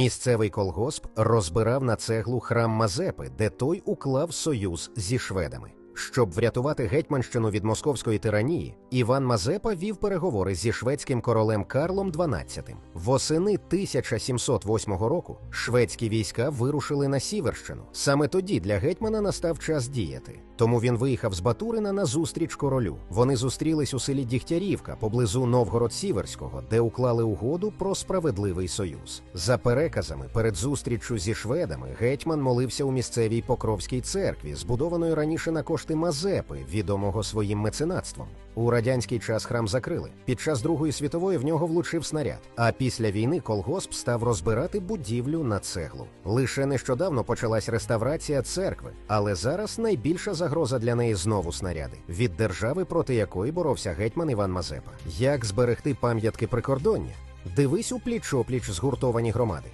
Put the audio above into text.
Місцевий колгосп розбирав на цеглу храм Мазепи, де той уклав союз зі шведами. Щоб врятувати гетьманщину від московської тиранії, Іван Мазепа вів переговори зі шведським королем Карлом XII. Восени 1708 року шведські війська вирушили на Сіверщину. Саме тоді для гетьмана настав час діяти. Тому він виїхав з Батурина на зустріч королю. Вони зустрілись у селі Дігтярівка поблизу Новгород-Сіверського, де уклали угоду про справедливий союз. За переказами, перед зустріччю зі шведами гетьман молився у місцевій Покровській церкві, збудованої раніше на кошти Мазепи, відомого своїм меценатством. У радянський час храм закрили. Під час Другої світової в нього влучив снаряд. А після війни колгосп став розбирати будівлю на цеглу. Лише нещодавно почалась реставрація церкви, але зараз найбільша загроза для неї знову снаряди від держави, проти якої боровся гетьман Іван Мазепа. Як зберегти пам'ятки прикордоння? Дивись у пліч-опліч згуртовані громади.